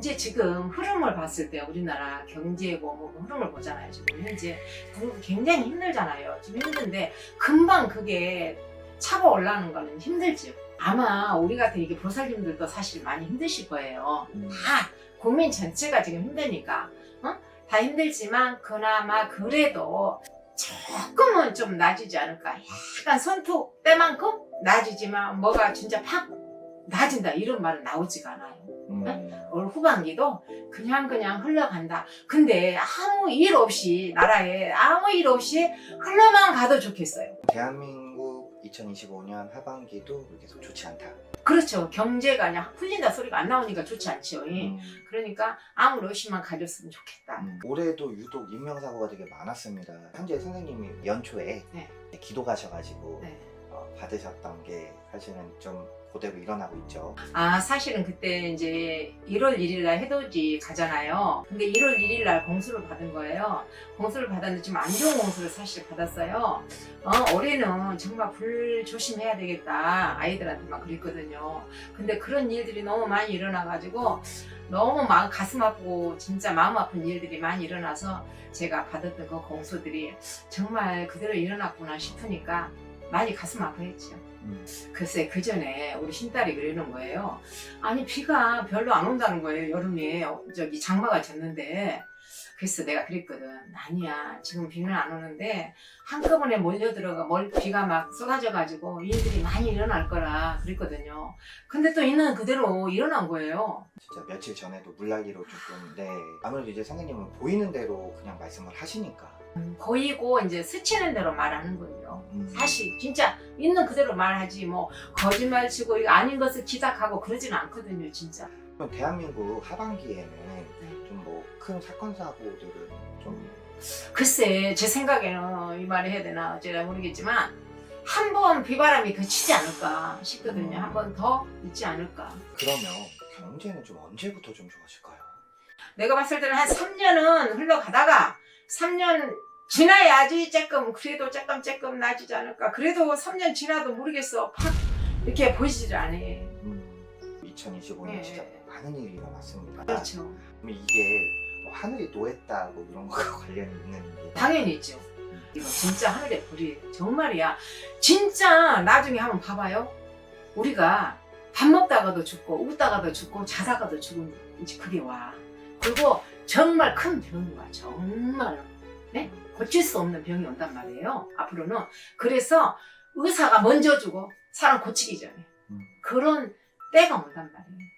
이제 지금 흐름을 봤을 때 우리나라 경제고 뭐 흐름을 보잖아요. 지금 현재 부- 굉장히 힘들잖아요. 지금 힘든데 금방 그게 차고 올라오는 거는 힘들죠. 아마 우리 같은 이게 보살님들도 사실 많이 힘드실 거예요. 음. 다 국민 전체가 지금 힘드니까 어? 다 힘들지만 그나마 그래도 조금은 좀 나아지지 않을까 약간 손톱 때만큼 나아지지만 뭐가 진짜 팍 나아진다 이런 말은 나오지가 않아요 음. 올 후반기도 그냥 그냥 흘러간다 근데 아무 일 없이 나라에 아무 일 없이 흘러만 가도 좋겠어요 대한민국 2025년 하반기도 계속 좋지 않다. 그렇죠 경제가 그냥 풀린다 소리가 안 나오니까 좋지 않죠 예. 음. 그러니까 아무 의심만 가졌으면 좋겠다 음, 올해도 유독 인명사고가 되게 많았습니다. 현재 선생님이 연초에 네. 기도 가셔가지고 네. 어, 받으셨던 게 사실은 좀 그대로 일어나고 있죠. 아, 사실은 그때 이제 1월 1일 날 해돋이 가잖아요. 근데 1월 1일 날 공수를 받은 거예요. 공수를 받았는데 좀 안 좋은 공수를 사실 받았어요. 어, 올해는 정말 불 조심해야 되겠다. 아이들한테만 그랬거든요. 근데 그런 일들이 너무 많이 일어나가지고 너무 마음, 가슴 아프고 진짜 마음 아픈 일들이 많이 일어나서 제가 받았던 그 공수들이 정말 그대로 일어났구나 싶으니까 많이 가슴 아프겠죠. 음. 글쎄 그 전에 우리 신딸이 그러는 거예요. 아니 비가 별로 안 온다는 거예요 여름에 어, 저기 장마가 졌는데 그래서 내가 그랬거든. 아니야 지금 비는 안 오는데 한꺼번에 몰려 들어가 멀 비가 막 쏟아져 가지고 일들이 많이 일어날 거라 그랬거든요. 근데 또 있는 그대로 일어난 거예요. 진짜 며칠 전에도 물난리로 조금 네 아무래도 이제 선생님은 보이는 대로 그냥 말씀을 하시니까 음, 보이고 이제 스치는 대로 말하는 거예요. 음. 사실 진짜 있는 그대로 말하지 뭐 거짓말 치고 이거 아닌 것을 기작하고 그러지는 않거든요 진짜. 그럼 대한민국 하반기에는 네. 좀뭐큰 사건 사고들은 좀 글쎄 제 생각에는 이 말을 해야 되나 어쩌나 모르겠지만 한 번 비바람이 그치지 않을까 싶거든요. 음. 한번 더 있지 않을까. 그러면 경제는 좀 언제부터 좀 좋아질까요? 내가 봤을 때는 한 3년은 흘러가다가 3년 지나야지 조금 그래도 조금 조금 나아지지 않을까. 그래도 3년 지나도 모르겠어. 팍 이렇게 보이지를 않아. 음, 2025년 네. 진짜 많은 일이 일어났습니다. 그렇죠. 그럼 이게 뭐 하늘이 노했다고 이런 거가 관련이 있는 게 당연히 있죠. 이거 진짜 하늘의 불이 정말이야. 진짜 나중에 한번 봐봐요. 우리가 밥 먹다가도 죽고 웃다가도 죽고 자다가도 죽은 이제 그게 와. 그리고 정말 큰 병이 와. 정말 네? 고칠 수 없는 병이 온단 말이에요. 앞으로는 그래서 의사가 먼저 주고 사람 고치기 전에 음. 그런 때가 온단 말이에요.